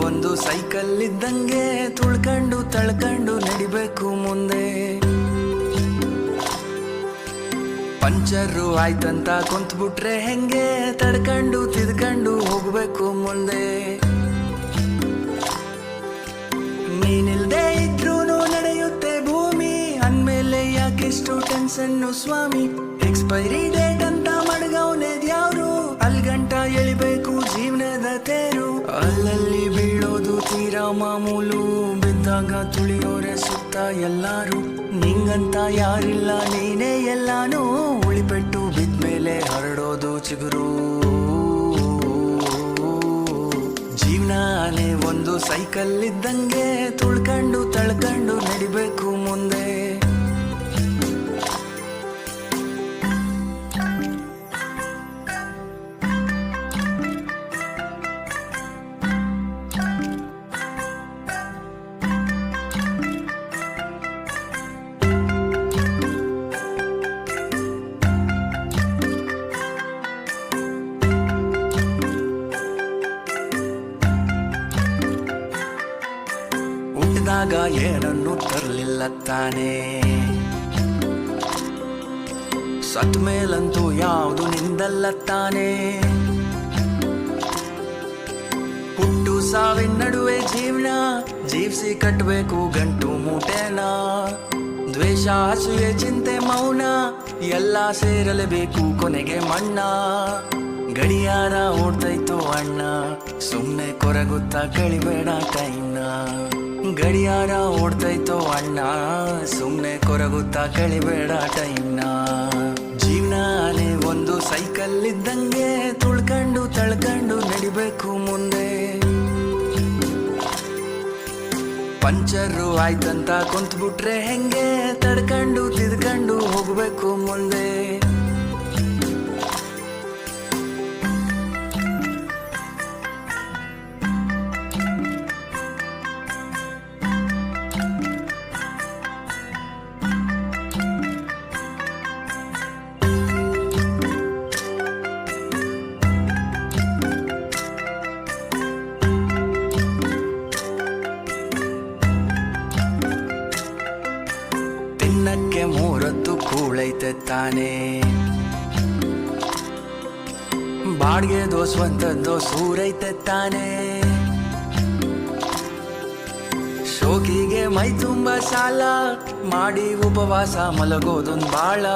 ಒಂದು ಸೈಕಲ್ ಇದ್ದಂಗೆ ತುಳ್ಕಂಡು ತಳ್ಕಂಡು ನಡಿಬೇಕು ಮುಂದೆ. ಪಂಚರು ಆಯ್ತಂತ ಕುಂತ್ಬಿಟ್ರೆ ಹೆಂಗೆ? ತಡ್ಕಂಡು, ತಿದ್ಕಂಡು ಹೋಗ್ಬೇಕು ಮುಂದೆ. ನೀನಿಲ್ದೇ ಇದ್ರೂನು ನಡೆಯುತ್ತೆ ಭೂಮಿ, ಅಂದ್ಮೇಲೆ ಯಾಕೆಷ್ಟು ಟೆನ್ಷನ್ನು ಸ್ವಾಮಿ? ಎಕ್ಸ್ಪೈರಿ ಡೇಟ್ ಅಲ್ಗಂಟ ಎಳಿಬೇಕು ಜೀವನದ ತೇರು. ಅಲ್ಲಲ್ಲಿ ಬೀಳೋದು ತೀರಾ ಮಾಮೂಲು. ಬಿದ್ದಾಗ ತುಳಿಯೋರೆ ಸುತ್ತ ಎಲ್ಲಾರು. ನಿಂಗಂತ ಯಾರಿಲ್ಲ, ನೀನೇ ಎಲ್ಲಾನು. ಉಳಿಪೆಟ್ಟು ಬಿದ್ಮೇಲೆ ಹರಡೋದು ಚಿಗುರು. ಜೀವನಾನೇ ಒಂದು ಸೈಕಲ್ ಇದ್ದಂಗೆ. ತುಳ್ಕೊಂಡು, ತಳ್ಕೊಂಡು ನಡಿಬೇಕು ಹುಟ್ಟಿದಾಗ ಏನನ್ನು ತರಲಿಲ್ಲ ತಾನೇ. ಸತ್ ಮೇಲಂತೂ ಯಾವುದು ನಿಂದಲ್ಲ ತಾನೇ. ಹುಟ್ಟು ಸಾವಿನ ನಡುವೆ ಜೀವನ, ಜೀವಿಸಿ ಕಟ್ಟಬೇಕು ಗಂಟು ಮೂಟೆನ. ದ್ವೇಷ ಹಸುವೆ ಚಿಂತೆ, ಮೌನ, ಎಲ್ಲ ಸೇರಲೇಬೇಕು ಕೊನೆಗೆ ಮಣ್ಣ. ಗಡಿಯಾರ ಓಡ್ತೈತು ಅಣ್ಣ ಸುಮ್ಮನೆ ಕೊರಗುತ್ತಾ ಕಳಿಬೇಡ ಕೈನ. ಗಡಿಯಾರ ಓಡ್ತೈತೋ ಅಣ್ಣ ಸುಮ್ಮನೆ ಕೊರಗುತ್ತಾ ಕಳಿಬೇಡ ಟೈಮ್ನ. ಜೀವನಾನೇ ಒಂದು ಸೈಕಲ್ ಇದ್ದಂಗೆ ತುಳ್ಕೊಂಡು ತಳ್ಕೊಂಡು ನಡಿಬೇಕು ಮುಂದೆ. ಪಂಚರು ಆಯ್ತಂತ ಕುಂತ್ಬಿಟ್ರೆ ಹೆಂಗೆ ತಡ್ಕೊಂಡು ತಿದ್ಕೊಂಡು ಹೋಗ್ಬೇಕು ಮುಂದೆ. ತಿನ್ನಕ್ಕೆ ಮೂರತ್ತು ಕೂಳೈತೆ ತಾನೇ. ಬಾಡ್ಗೆ ಸ್ವಂತದ್ದು ಸೂರೈತೆ ತಾನೇ. ಶೋಕಿಗೆ ಮೈ ತುಂಬ ಸಾಲ ಮಾಡಿ ಉಪವಾಸ ಮಲಗೋದೊಂದು ಬಾಳ.